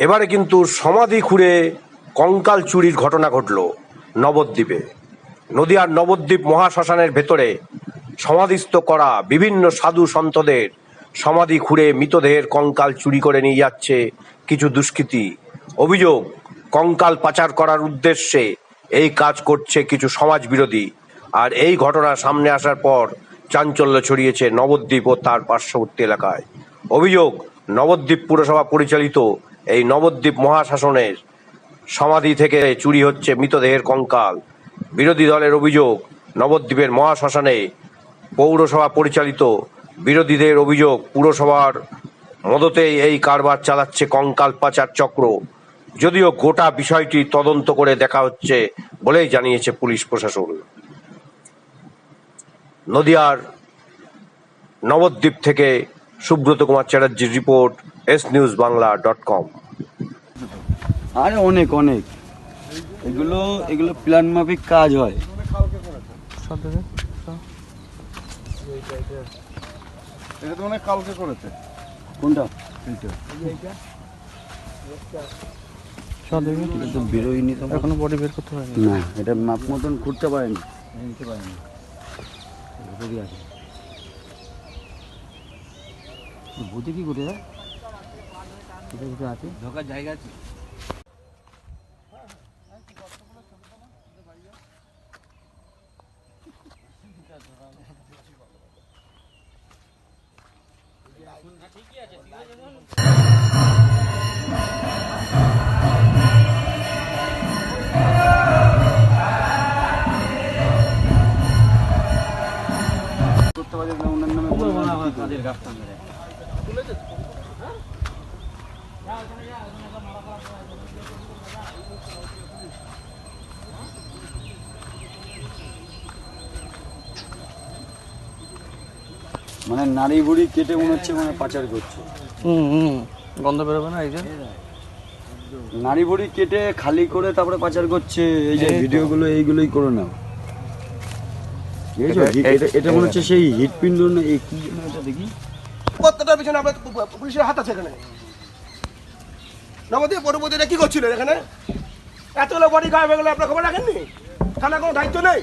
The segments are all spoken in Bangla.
এবারে কিন্তু সমাধি খুঁড়ে কঙ্কাল চুরির ঘটনা ঘটল নবদ্বীপে। নদীয়ার নবদ্বীপ মহাশ্মশানের ভেতরে সমাধিস্থ করা বিভিন্ন সাধু সন্তদের সমাধি খুঁড়ে মৃতদেহের কঙ্কাল চুরি করে নিয়ে যাচ্ছে কিছু দুষ্কৃতী। অভিযোগ, কঙ্কাল পাচার করার উদ্দেশ্যে এই কাজ করছে কিছু সমাজ বিরোধী আর এই ঘটনা সামনে আসার পর চাঞ্চল্য ছড়িয়েছে নবদ্বীপ ও তার পার্শ্ববর্তী এলাকায়। অভিযোগ, নবদ্বীপ পুরসভা পরিচালিত এই নবদ্বীপ মহাশাসনের সমাধি থেকে চুরি হচ্ছে মৃতদেহের কঙ্কাল। বিরোধী দলের অভিযোগ, নবদ্বীপের মহাশ্মশানে পৌরসভা পরিচালিত বিরোধীদের অভিযোগ, পুরসভার মদতেই এই কারবার চালাচ্ছে কঙ্কাল পাচার চক্র। যদিও গোটা বিষয়টি তদন্ত করে দেখা হচ্ছে বলেই জানিয়েছে পুলিশ প্রশাসন। নদিয়ার নবদ্বীপ থেকে Subrata Kumar চ্যাটার্জির report S news Bangla dot com আরে অনেক অনেক। এগুলো এগুলো প্ল্যান মাফিক কাজ হয়। এটা তো অনেক কালকে করেছে। কোনটা? বেরোয়নি তো। এখনও বডি বের করতে পারেনি। না এটা মাপ মতন করতে পারেনি। নিতে পারিনি। আছে ভূতে কি করে আছে। ঢোকার জায়গা আছে? করতে পারি না ওনার নামে মানে নারী বুড়ি কেটে মনে হচ্ছে মানে পাচার করছে। হুম হুম। গন্ধ বেরোবে না এই যে? নারী বুড়ি কেটে খালি করে তারপরে পাচার করছে এই যে তো। ভিডিওগুলো এইগুলোই করে নাও? এটা- মনে হচ্ছে সেই হৃৎপিণ্ড না এই কি দেখি। প্রত্যেকটার পিছনে আপনার পুলিশের হাত আছে এখানে। নবদ্বীপ পরবর্তীরা কি করছিলেন এখানে? এতগুলো বডি গায়েব হয়ে গেলে আপনার খবর রাখেননি? থানা কোনো দায়িত্ব নেই?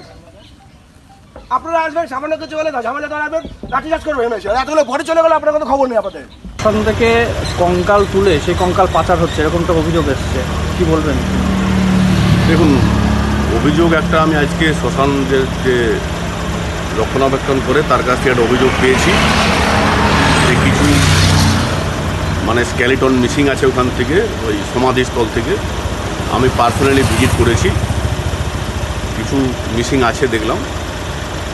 আপনারা আসবেন সামান্য কিছু হলে ঝামেলা দাঁড়াবেন লাঠি চাষ করবেন এতগুলো বডি চলে গেলে আপনার কোনো খবর নেই আপনাদের? ওখান থেকে কঙ্কাল তুলে সেই কঙ্কাল পাচার হচ্ছে এরকম তো অভিযোগ এসছে। কি বলবেন? দেখুন অভিযোগ একটা আমি আজকে শ্মশান যে রক্ষণাবেক্ষণ করে তার কাছ থেকে একটা অভিযোগ পেয়েছি। যে কিছু মানে স্ক্যালিটন মিসিং আছে ওখান থেকে, ওই সমাধিস্থল থেকে। আমি পার্সোনালি ভিজিট করেছি। কিছু মিসিং আছে দেখলাম।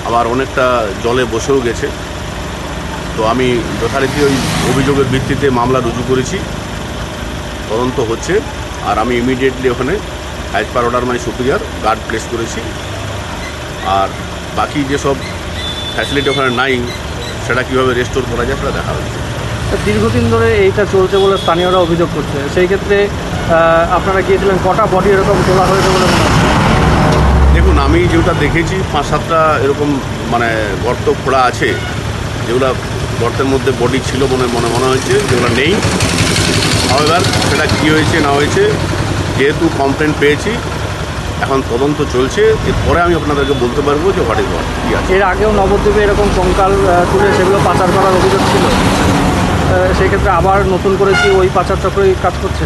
আবার অনেকটা জলে বসেও গেছে। তো আমি যথারীতি ওই অভিযোগের ভিত্তিতে মামলা রুজু করেছি। তদন্ত হচ্ছে। আর আমি ইমিডিয়েটলি ওখানে as per order my superior guard place করেছি। আর বাকি যেসব ফ্যাসিলিটি ওখানে নাই সেটা কীভাবে রেস্টোর করা যায় সেটা দেখা হচ্ছে দীর্ঘদিন ধরে এইটা চলছে বলে স্থানীয়রা অভিযোগ করছে। সেই ক্ষেত্রে আপনারা গিয়েছিলেন কটা বডি এরকম তোলা হয়েছে বলে মনে হচ্ছে? দেখুন আমি যেটা দেখেছি পাঁচ সাতটা এরকম মানে গর্ত খোঁড়া আছে যেগুলো গর্তের মধ্যে বডি ছিল মনে মনে মনে হয়েছে যেগুলো নেই। হাওয়েভার সেটা কী হয়েছে না হয়েছে যেহেতু কমপ্লেন পেয়েছি এখন তদন্ত চলছে। এরপরে আমি আপনাদেরকে বলতে পারব যে হোয়াট ইজ হোয়াট কী আছে। এর আগেও নবদ্বীপে এরকম কঙ্কাল তুলে সেগুলো পাচার করার অভিযোগ ছিল। আহ, সেই ক্ষেত্রে আবার নতুন করে কি ওই পাচার চক্রই কাজ করছে?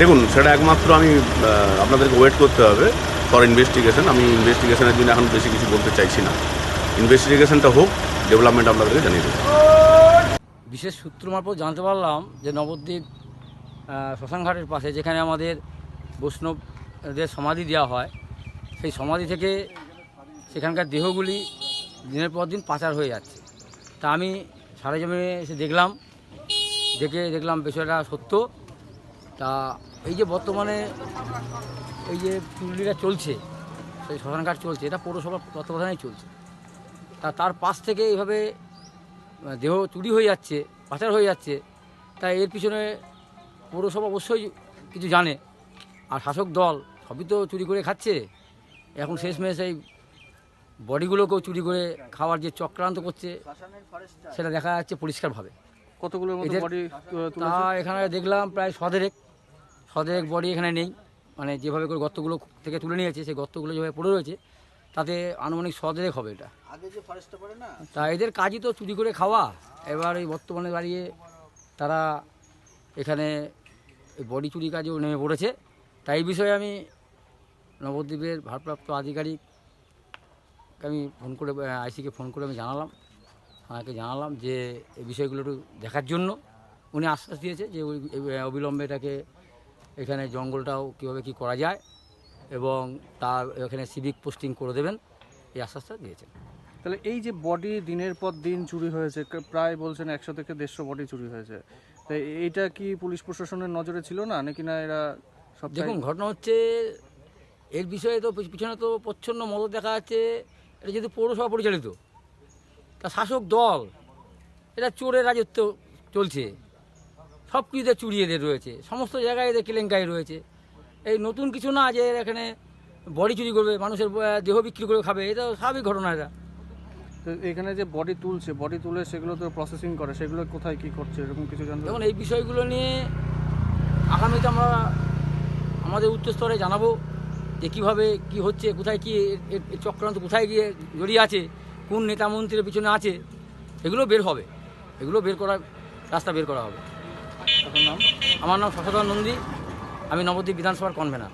দেখুন সেটা একমাত্র আমি আপনাদেরকে ওয়েট করতে হবে ফর ইনভেস্টিগেশন আমি ইনভেস্টিগেশনের জন্য এখন বেশি কিছু বলতে চাইছি না। ইনভেস্টিগেশনটা হোক ডেভেলপমেন্ট আপনাদেরকে জানিয়ে দেবো। বিশেষ সূত্র মারফত জানতে পারলাম যে নবদ্বীপ শ্মশানঘাটের পাশে যেখানে আমাদের বৈষ্ণবদের সমাধি দেওয়া হয়, সেই সমাধি থেকে সেখানকার দেহগুলি দিনের পর দিন পাচার হয়ে যাচ্ছে। তা আমি সারা জমিনে এসে দেখলাম, দেখে দেখলাম বিষয়টা সত্য। তা এই যে বর্তমানে এই যে চুল্লিটা চলছে, সেই শ্মশানঘাট চলছে, এটা পৌরসভার তত্ত্বাবধানেই চলছে। তা তার পাশ থেকে এইভাবে দেহ চুরি হয়ে যাচ্ছে, পাচার হয়ে যাচ্ছে। তাই এর পিছনে পৌরসভা অবশ্যই কিছু জানে, আর শাসক দল সবই তো চুরি করে খাচ্ছে। এখন শেষমেশ এই বডিগুলোকেও চুরি করে খাওয়ার যে চক্রান্ত করছে সেটা দেখা যাচ্ছে পরিষ্কারভাবে। বডি তা এখানে দেখলাম প্রায় সদেরেক সদেরেক বডি এখানে নেই। মানে যেভাবে করে গর্তগুলো থেকে তুলে নিয়েছে সেই গর্তগুলো যেভাবে পড়ে রয়েছে তাতে আনুমানিক সদেরেক হবে এটা। তা এদের কাজই তো চুরি করে খাওয়া। এবার এই বর্তমানে দাঁড়িয়ে তারা এখানে এই বডি চুরি কাজেও নেমে পড়েছে। তাই এই বিষয়ে আমি নবদ্বীপের ভারপ্রাপ্ত আধিকারিক। আমি ফোন করে আইসিকে ফোন করে আমি জানালাম। থানাকে জানালাম যে এই বিষয়গুলো একটু দেখার জন্য। উনি আশ্বাস দিয়েছে যে ওই অবিলম্বে এটাকে এখানে জঙ্গলটাও কীভাবে কী করা যায় এবং তার এখানে সিভিক পোস্টিং করে দেবেন এই আশ্বাসটা দিয়েছেন। তাহলে এই যে বডি দিনের পর দিন চুরি হয়েছে প্রায় বলছেন একশো থেকে দেড়শো বডি চুরি হয়েছে। তাই এইটা কি পুলিশ প্রশাসনের নজরে ছিল না? নাকি না এরা সব দেখুন ঘটনা হচ্ছে এর বিষয়ে তো পিছ- পিছনে তো প্রচ্ছন্ন মদত দেখা যাচ্ছে। এটা যেহেতু পৌরসভা পরিচালিত তা শাসক দল এটা চোরের রাজত্ব চলছে। সব কিছুতে চুরি এদের রয়েছে। সমস্ত জায়গায় এদের কেলেঙ্কারি রয়েছে। এই নতুন কিছু না যে এরা এখানে বডি চুরি করবে মানুষের দেহ বিক্রি করে খাবে এটা স্বাভাবিক ঘটনা এটা। তো এখানে যে বডি তুলছে বডি তুলে সেগুলো তো প্রসেসিং করে সেগুলো কোথায় কি করছে এরকম কিছু জানতে দেখুন এই বিষয়গুলো নিয়ে আগামীতে আমরা আমাদের উচ্চস্তরে জানাব। যে কীভাবে কি হচ্ছে, কোথায় কী চক্রান্ত কোথায় গিয়ে জড়িয়ে আছে, কোন নেতা মন্ত্রীর পিছনে আছে, এগুলো বের হবে। এগুলো বের করার রাস্তা বের করা হবে। আমার নাম শশধর নন্দী, আমি নবদ্বীপ বিধানসভার কনভেনার